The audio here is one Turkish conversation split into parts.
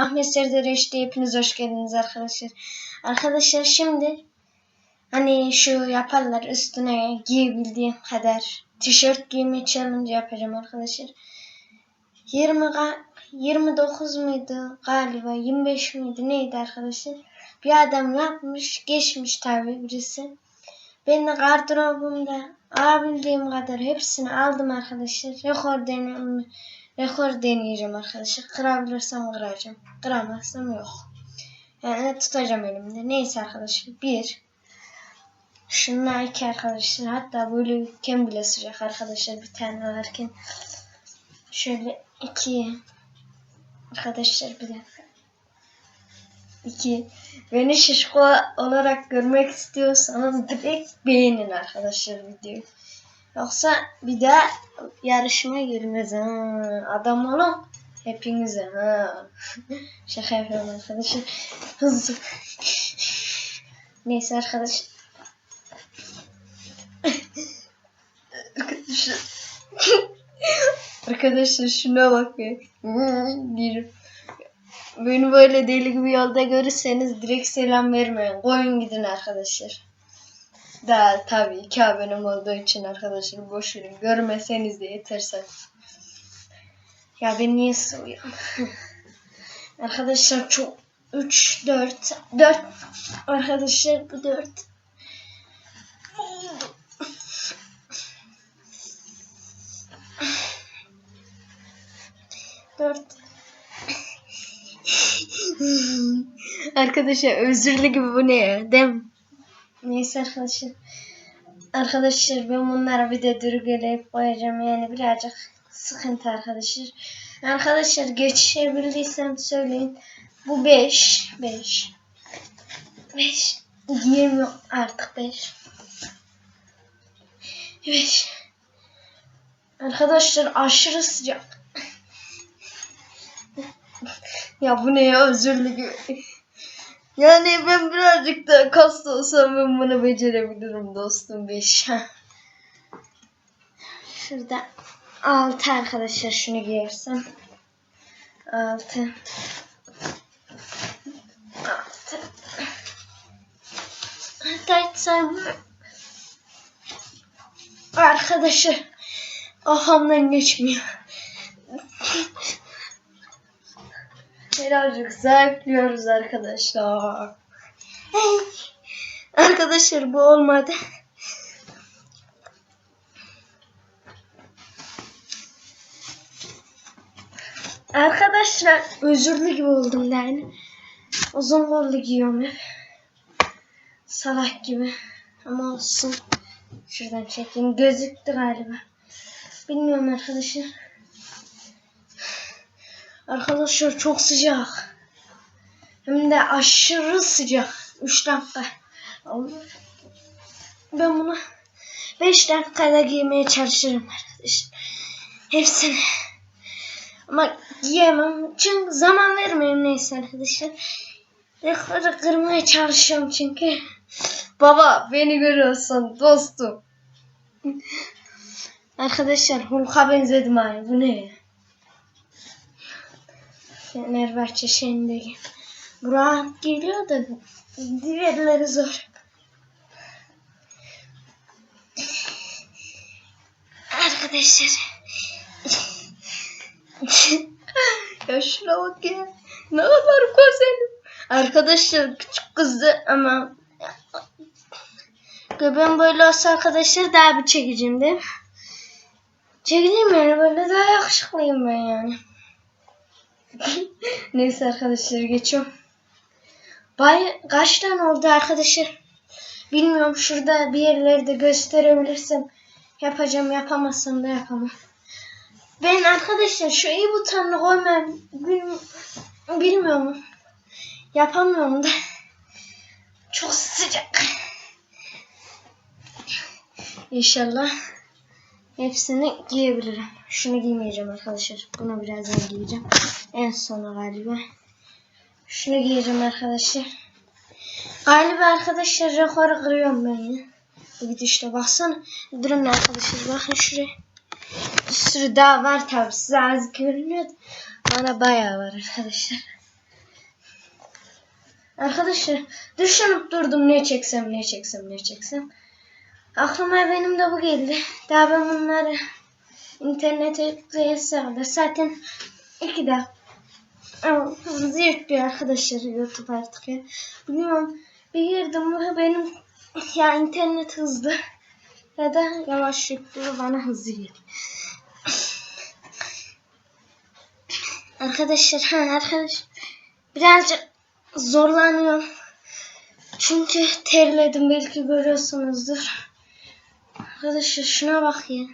Ahmet Serdar HD hepiniz hoş geldiniz arkadaşlar. Arkadaşlar şimdi hani şu yaparlar üstüne giyebildiğim kadar tişört giyme challenge yapacağım arkadaşlar. 20 ga- 29 muydu galiba 25 miydi neydi arkadaşlar? Bir adam yapmış geçmiş tabi birisi. Ben de gardırobumda alabildiğim kadar hepsini aldım arkadaşlar. Rekor deneyim, rekor deneyeceğim arkadaşlar. Kırabilirsem kıracağım. Kıramazsam yok. Yani tutacağım elimde. Neyse arkadaşlar. Bir. Şunlar iki arkadaşlar. Hatta böyle ülken bile sıcak arkadaşlar. Bir tane alırken. Şöyle iki. Arkadaşlar bir dakika. İki. Beni şişko olarak görmek istiyorsanız direkt beğenin arkadaşlar videoyu. Yoksa bir daha yarışma girmez ha. Adam olun hepinize ha. Şaka yapıyorum arkadaşlar. Hızlı. Neyse arkadaşlar. arkadaşlar. arkadaşlar şuna bakın. Diyorum. Beni böyle deli gibi yolda görürseniz direkt selam vermeyin. Koyun gidin arkadaşlar. Daha tabii iki abonem olduğu için arkadaşlar boş verin. Görmeseniz de yeterse. Ya ben niye sığıyorum? arkadaşlar çok 3 4 4 arkadaşlar bu 4 4 Arkadaşlar özürlü gibi bu ne ya? Değil mi? Neyse arkadaşlar. Arkadaşlar ben bunlara bir de dürgüleyip koyacağım yani birazcık sıkıntı arkadaşlar. Arkadaşlar geçişebildiysem söyleyin. Bu 5. 5. 5. Giyemiyorum artık 5. 5. Arkadaşlar aşırı sıcak. Ya bu ne ya özürlü gibi. Yani ben birazcık da kaslı olsam ben bunu becerebilirim dostum 5. Şurada 6 arkadaşlar şunu giyersem. 6 6 Hatta hiç saymıyorum. Arkadaşlar kafamdan geçmiyor. Birazcık zayıflıyoruz arkadaşlar. Arkadaşlar bu olmadı. Arkadaşlar özürlü gibi oldum yani. Uzun kollu giyiyorum hep. Salak gibi. Ama olsun. Şuradan çekeyim. Gözüktü galiba. Bilmiyorum arkadaşlar. Arkadaşlar çok sıcak. Hem de aşırı sıcak. 3 dakika. Ben bunu 5 dakikada giymeye çalışırım arkadaşlar. Hepsini. Ama giyemem. Çünkü zaman vermiyorum neyse arkadaşlar. Rekoru kırmaya çalışıyorum çünkü. Baba beni görüyorsun dostum. Arkadaşlar Hulk'a benzedim aynı. Bu ne ya? Fenerbahçe şeyindeki. Burak geliyor da diğerleri zor. Arkadaşlar. ya şuna. Ne kadar güzel. Arkadaşlar küçük kızdı ama ben böyle olsa arkadaşlar daha bir çekeceğim değil mi? Çekeceğim yani böyle daha yakışıklıyım ben yani. Neyse arkadaşlar geçiyorum. Bay kaç tane oldu arkadaşlar? Bilmiyorum şurada bir yerlerde gösterebilirsem yapacağım yapamazsam da yapamam. Ben arkadaşlar şu iyi butonunu koymam bil, bilmiyorum. Yapamıyorum da. Çok sıcak. İnşallah hepsini giyebilirim. Şunu giymeyeceğim arkadaşlar. Bunu birazdan giyeceğim. En sona galiba. Şunu giyeceğim arkadaşlar. Galiba arkadaşlar rekoru kırıyorum ben ya. Bu gidişte baksana. Durun arkadaşlar bakın şuraya. Bir sürü daha var tabi size az görünüyor. Bana bayağı var arkadaşlar. Arkadaşlar düşünüp durdum ne çeksem ne çeksem ne çeksem. Aklıma benim de bu geldi. Daha ben bunları internete yükleyesem de zaten iki ama hızlı yüklüyor arkadaşlar YouTube artık ya. Biliyorum bir girdim bu benim ya internet hızlı ya da yavaş yüklüyor bana hızlı geliyor. Arkadaşlar ha arkadaş birazcık zorlanıyorum. Çünkü terledim belki görüyorsunuzdur. Arkadaşlar şuna bak ya.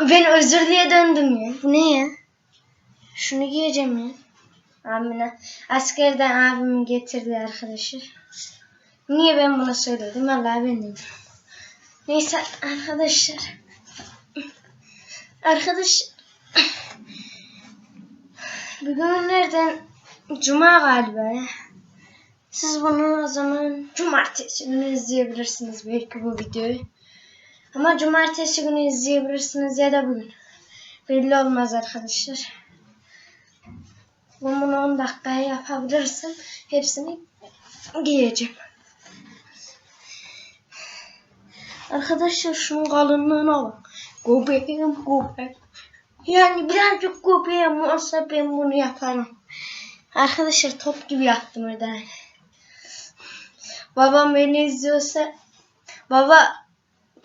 Ben özürlüye döndüm ya. Bu ne ya? Şunu giyeceğim ya. Abimle. Askerden abim getirdi arkadaşlar. Niye ben bunu söyledim? Vallahi ben de. Neyse arkadaşlar. Arkadaş Bugün nereden? Cuma galiba ya. Siz bunu o zaman cumartesi günü izleyebilirsiniz belki bu videoyu. Ama cumartesi günü izleyebilirsiniz ya da bugün. Belli olmaz arkadaşlar. Bunu 10 dakikaya yapabilirsem hepsini giyeceğim. Arkadaşlar şunun kalınlığına bak. Göbeğim göbek. Yani birazcık göbeğim olsa ben bunu yaparım. Arkadaşlar top gibi yaptım orada. Babam beni izliyorsa baba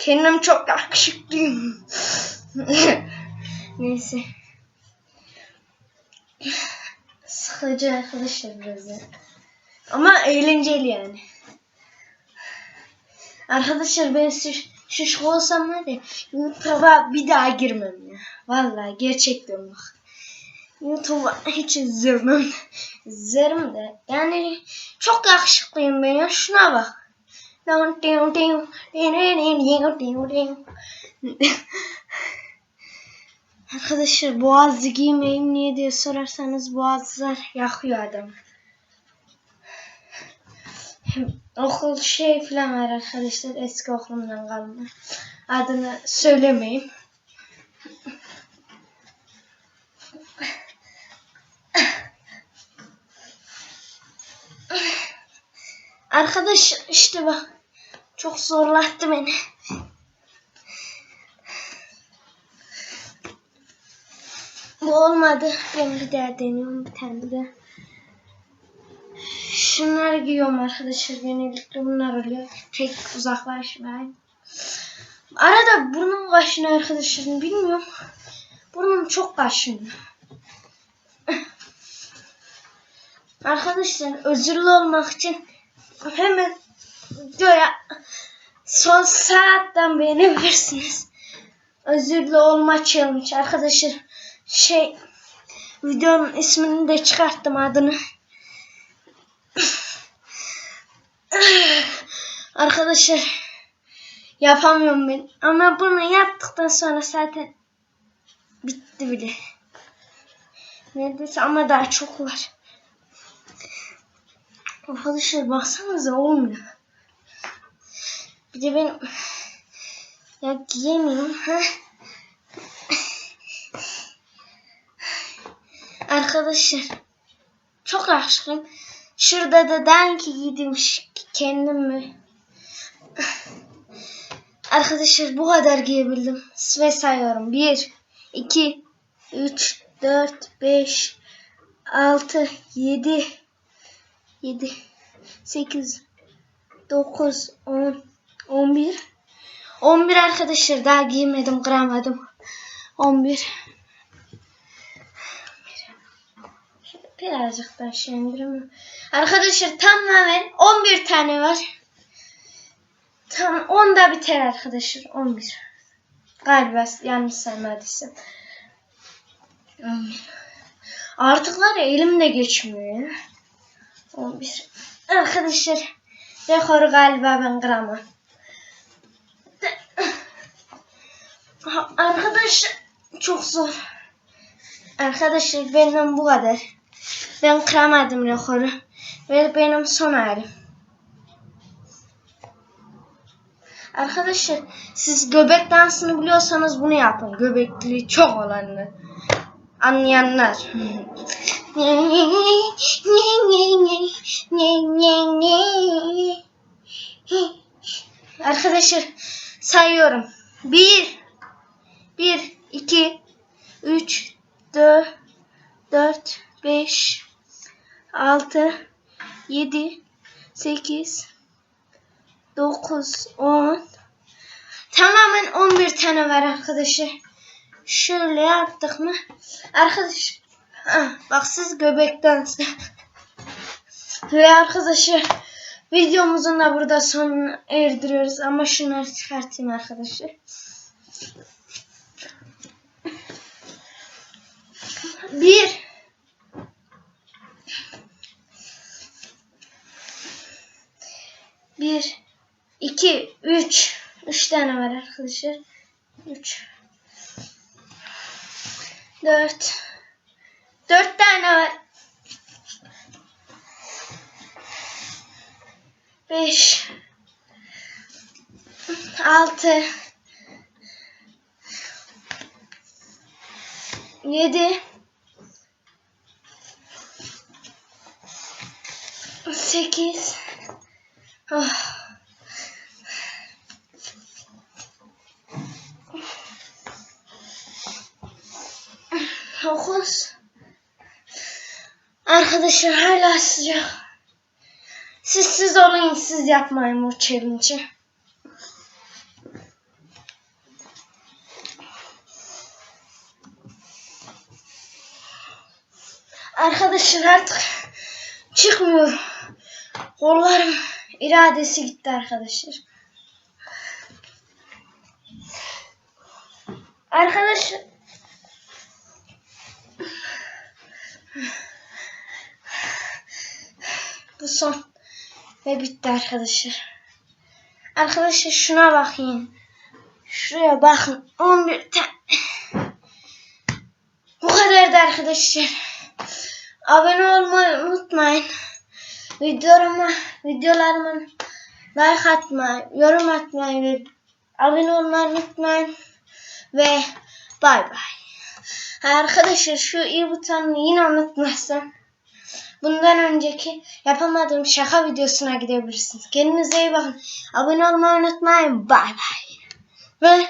kendim çok yakışıklıyım. Neyse. Sıkıcı arkadaşlar biraz. Ama eğlenceli yani. Arkadaşlar ben şiş, şişko olsam var ya YouTube'a bir daha girmem ya. Vallahi gerçekten bak. YouTube'a hiç izlemem. İzlerim de. Yani çok yakışıklıyım ben ya. Şuna bak. Arkadaşlar boğazlı giymeyeyim niye diye sorarsanız boğazlar yakıyor adam. Okul şey falan var arkadaşlar eski okulumdan kalma. Adını söylemeyeyim. Arkadaş işte bak çok zorlattı beni. Bu olmadı. Ben bir daha deniyorum bir tane de. Şunları giyiyorum arkadaşlar. Genellikle bunlar oluyor. Pek uzaklaşmayın. Arada burnum kaşınıyor arkadaşlar. Bilmiyorum. Burnum çok kaşınıyor. Arkadaşlar özürlü olmak için hemen videoya son saatten beğenebilirsiniz. Özürlü olma challenge arkadaşlar. Şey videonun ismini de çıkarttım adını. Arkadaşlar yapamıyorum ben. Ama bunu yaptıktan sonra zaten bitti bile. Neredeyse ama daha çok var. Arkadaşlar baksanıza olmuyor. Bir de ben ya giyemiyorum. Ha? Arkadaşlar çok yakışıklıyım. Şurada da danki giydim kendim mi? Arkadaşlar bu kadar giyebildim. Ve sayıyorum. 1, 2, 3, 4, 5, 6, 7, 7, 8, 9, 10, 11. 11 arkadaşlar daha giymedim, kıramadım. 11. Birazcık daha şey indireyim. Arkadaşlar tamamen 11 tane var. Tam 10 da biter arkadaşlar. 11. Galiba yanlış saymadıysam. 11. Artık var ya elimde geçmiyor ya. 11. Arkadaşlar rekoru galiba ben kıramam. Ha, arkadaş çok zor. Arkadaşlar benim bu kadar. Ben kıramadım rekoru. Ve benim son halim. Arkadaşlar siz göbek dansını biliyorsanız bunu yapın. Göbekli çok olanlar. Anlayanlar. Arkadaşlar sayıyorum. Bir, 1 2 3 4 4 5 6 7 8 9 10 Tamamen 11 tane var arkadaşlar. Şöyle yaptık mı? Arkadaş bak siz göbekten ve arkadaşlar videomuzun da burada sonuna erdiriyoruz ama şunları çıkartayım arkadaşlar. Bir Bir, iki, üç. Üç tane var arkadaşlar. Üç. Dört. Dört tane var. Beş. Altı. Yedi. Sekiz. Oh. Dokuz. Arkadaşlar hala sıcak. Siz siz olun siz yapmayın bu challenge'ı. Arkadaşlar artık çıkmıyor. Kollarım iradesi gitti arkadaşlar. Arkadaşlar bu son ve bitti arkadaşlar. Arkadaşlar şuna bakın. Şuraya bakın. 11 tane. Bu kadardı arkadaşlar. Abone olmayı unutmayın. Videolarıma, videolarıma like atmayı, yorum atmayı ve abone olmayı unutmayın. Ve bay bay. Arkadaşlar şu i butonunu yine unutmazsam bundan önceki yapamadığım şaka videosuna gidebilirsiniz. Kendinize iyi bakın. Abone olmayı unutmayın. Bay bay. Ve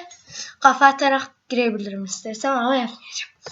kafa atarak girebilirim istersem ama yapmayacağım.